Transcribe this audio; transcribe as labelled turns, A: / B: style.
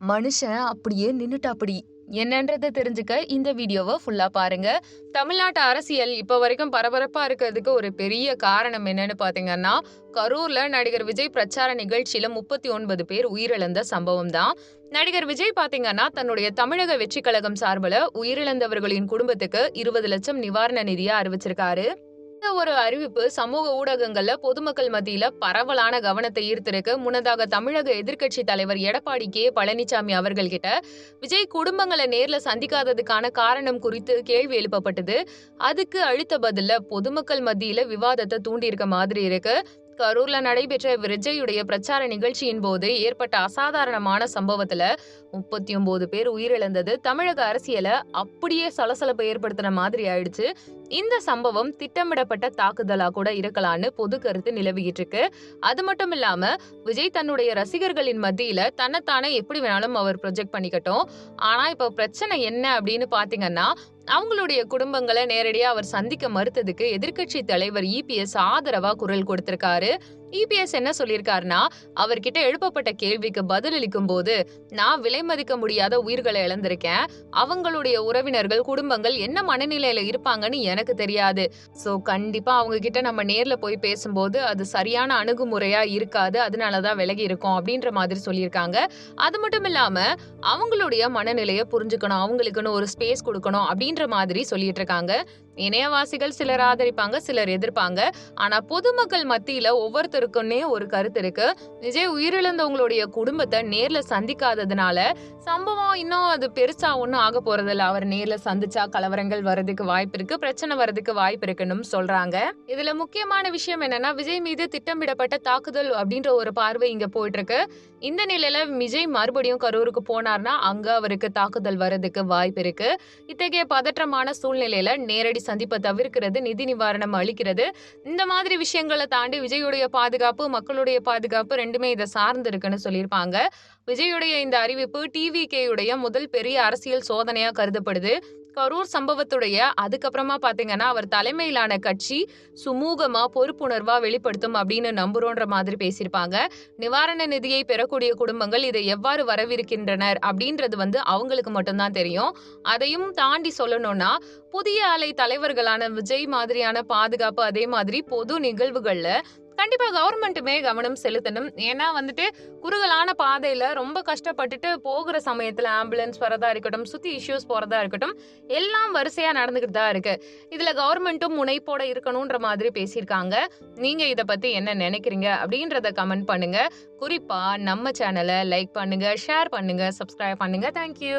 A: மனுஷன் அப்படியே நின்றுட்டாப்படி என்னன்றதை தெரிஞ்சுக்க இந்த வீடியோவை ஃபுல்லாக பாருங்க. தமிழ்நாட்டு அரசியல் இப்போ வரைக்கும் பரபரப்பாக இருக்கிறதுக்கு ஒரு பெரிய காரணம் என்னன்னு பார்த்தீங்கன்னா கரூர்ல நடிகர் விஜய் பிரச்சார நிகழ்ச்சியில முப்பத்தி ஒன்பது பேர் உயிரிழந்த சம்பவம் தான். நடிகர் விஜய் பாத்தீங்கன்னா தன்னுடைய தமிழக வெற்றி கழகம் சார்பில் உயிரிழந்தவர்களின் குடும்பத்துக்கு இருபது லட்சம் நிவாரண நிதியை அறிவிச்சிருக்காரு. இந்த ஒரு அறிவிப்பு சமூக ஊடகங்கள்ல பொதுமக்கள் மத்தியில பரவலான கவனத்தை ஈர்த்திருக்கு. முன்னதாக தமிழக எதிர்க்கட்சி தலைவர் எடப்பாடி கே. பழனிசாமி அவர்கள்கிட்ட விஜய் குடும்பங்களை நேர்ல சந்திக்காததுக்கான காரணம் குறித்து கேள்வி எழுப்பப்பட்டது. அதுக்கு அழுத்த பதில பொதுமக்கள் மத்தியில விவாதத்தை தூண்டியிருக்க மாதிரி இருக்கு. கரூர்ல நடைபெற்ற விஜயுடைய பிரச்சார நிகழ்ச்சியின் போது ஏற்பட்ட அசாதாரணமான சம்பவத்துல முப்பத்தி ஒன்பது பேர் உயிரிழந்தது. தமிழக அரசியல அப்படியே சலசலப்பை ஏற்படுத்தின மாதிரி ஆயிடுச்சு. இந்த சம்பவம் திட்டமிடப்பட்ட தாக்குதலா கூட இருக்கலாம்னு பொது கருத்து நிலவிக்கிட்டு இருக்கு. அது மட்டும் இல்லாம விஜய் தன்னுடைய ரசிகர்களின் மத்தியில தன்னைத்தானே எப்படி வேணாலும் அவர் ப்ரொஜெக்ட் பண்ணிக்கட்டும். ஆனா இப்ப பிரச்சனை என்ன அப்படின்னு பாத்தீங்கன்னா அவங்களுடைய குடும்பங்களை நேரடியா அவர் சந்திக்க மறுத்ததுக்கு எதிர்க்கட்சி தலைவர் இபிஎஸ் ஆதரவா குரல் கொடுத்திருக்காரு. இபிஎஸ் என்ன சொல்லியிருக்காருன்னா அவர்கிட்ட எழுப்பப்பட்ட கேள்விக்கு பதிலளிக்கும் போது நான் விலை மதிக்க முடியாத உயிர்களை இழந்திருக்கேன். அவங்களுடைய உறவினர்கள் குடும்பங்கள் என்ன மனநிலையில இருப்பாங்கன்னு எனக்கு தெரியாது. சோ கண்டிப்பா அவங்க கிட்ட நம்ம நேர்ல போய் பேசும்போது அது சரியான அணுகுமுறையா இருக்காது. அதனாலதான் விலகி இருக்கும் அப்படின்ற மாதிரி சொல்லியிருக்காங்க. அது மட்டும் இல்லாம அவங்களுடைய மனநிலையை புரிஞ்சுக்கணும் அவங்களுக்குன்னு ஒரு ஸ்பேஸ் கொடுக்கணும் அப்படின்ற மாதிரி சொல்லிட்டு இருக்காங்க. இணையவாசிகள் சிலர் ஆதரிப்பாங்க சிலர் எதிர்ப்பாங்க. ஆனா பொதுமக்கள் மத்தியில ஒவ்வொருத்தருக்குன்னே ஒரு கருத்து இருக்கு. விஜய் உயிரிழந்தவங்களுடைய குடும்பத்தை நேர்ல சந்திக்காததுனால சம்பவம் இன்னும் அது பெருசா ஒன்றும் ஆக போறதில்ல. அவர் நேர்ல சந்திச்சா கலவரங்கள் வர்றதுக்கு வாய்ப்பு இருக்கு பிரச்சனை வர்றதுக்கு வாய்ப்பு இருக்குன்னு சொல்றாங்க. இதுல முக்கியமான விஷயம் என்னன்னா விஜய் மீது திட்டமிடப்பட்ட தாக்குதல் அப்படின்ற ஒரு பார்வை இங்க போயிட்டு இருக்கு இந்த நிலையில விஜய் மறுபடியும் கரூருக்கு போனார்னா அங்க அவருக்கு தாக்குதல் வர்றதுக்கு வாய்ப்பு இருக்கு. இத்தகைய பதற்றமான சூழ்நிலையில நேரடி சந்திப்பை தவிர்க்கிறது நிதி நிவாரணம் அளிக்கிறது. இந்த மாதிரி விஷயங்களை தாண்டி விஜயுடைய பாதுகாப்பு மக்களுடைய பாதுகாப்பு ரெண்டுமே இதை சார்ந்து இருக்குன்னு சொல்லியிருப்பாங்க. விஜயுடைய இந்த அறிவிப்பு டிவிகேயுடைய முதல் பெரிய அரசியல் சோதனையா கருதப்படுது. கரூர் சம்பவத்துடைய அதுக்கப்புறமா பாத்தீங்கன்னா அவர் தலைமையிலான கட்சி சுமூகமா பொறுப்புணர்வா வெளிப்படுத்தும் அப்படின்னு நம்புறோன்ற மாதிரி பேசியிருப்பாங்க. நிவாரண நிதியை பெறக்கூடிய குடும்பங்கள் இதை எவ்வாறு வரவிருக்கின்றனர் அப்படின்றது வந்து அவங்களுக்கு மட்டும்தான் தெரியும். அதையும் தாண்டி சொல்லணும்னா புதிய அலை தலைவர்களான விஜய் மாதிரியான பாதுகாப்பு அதே மாதிரி பொது நிகழ்வுகள்ல கண்டிப்பா கவர்மெண்ட்டுமே கவனம் செலுத்தணும். ஏன்னா வந்துட்டு குறுகலான பாதையில ரொம்ப கஷ்டப்பட்டுட்டு போகிற சமயத்துல ஆம்புலன்ஸ் வரதா இருக்கட்டும் சுத்தி இஷ்யூஸ் போறதா இருக்கட்டும் எல்லாம் வரிசையா நடந்துகிட்டு தான் இருக்கு. இதுல கவர்மெண்ட்டும் முனைப்போட இருக்கணும்ன்ற மாதிரி பேசியிருக்காங்க. நீங்க இத பத்தி என்ன நினைக்கிறீங்க அப்படின்றத கமெண்ட் பண்ணுங்க. குறிப்பா நம்ம சேனலை லைக் பண்ணுங்க ஷேர் பண்ணுங்க சப்ஸ்கிரைப் பண்ணுங்க. தேங்க்யூ